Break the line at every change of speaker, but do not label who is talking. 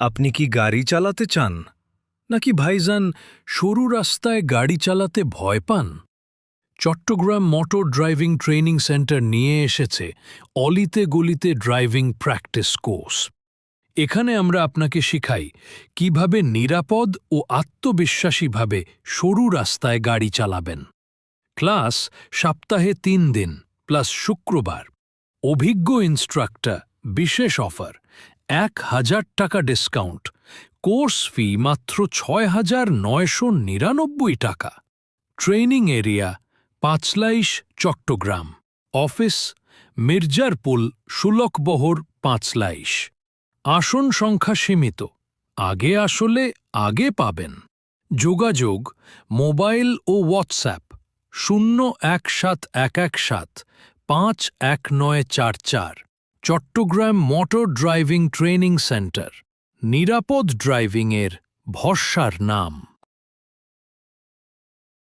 আপনি কি গাড়ি চালাতে চান? নাকি ভাইজান, সরু রাস্তায় গাড়ি চালাতে ভয় পান? Chattogram motor driving training centre নিয়ে এসেছে অলিতে গলিতে ড্রাইভিং প্র্যাকটিস কোর্স এখানে আমরা আপনাকে শিখাই কীভাবে নিরাপদ ও আত্মবিশ্বাসীভাবে সরু রাস্তায় গাড়ি চালাবেন। ক্লাস সপ্তাহে তিন দিন, প্লাস শুক্রবার। অভিজ্ঞ ইনস্ট্রাক্টর বিশেষ অফার এক হাজার টাকা ডিসকাউন্ট কোর্স ফি মাত্র ছয় হাজার নয়শো নিরানব্বই টাকা। Training area Panchlaish, Chattogram. Office Mirzarpul Sulakbahar Panchlaish. আসন সংখ্যা সীমিত। আগে আসলে আগে পাবেন। যোগাযোগ, মোবাইল ও হোয়াটসঅ্যাপ শূন্য এক সাত এক এক সাত, পাঁচ এক নয় চার চার। Chattogram motor driving training centre নিরাপদ ড্রাইভিংয়ের ভরসার নাম।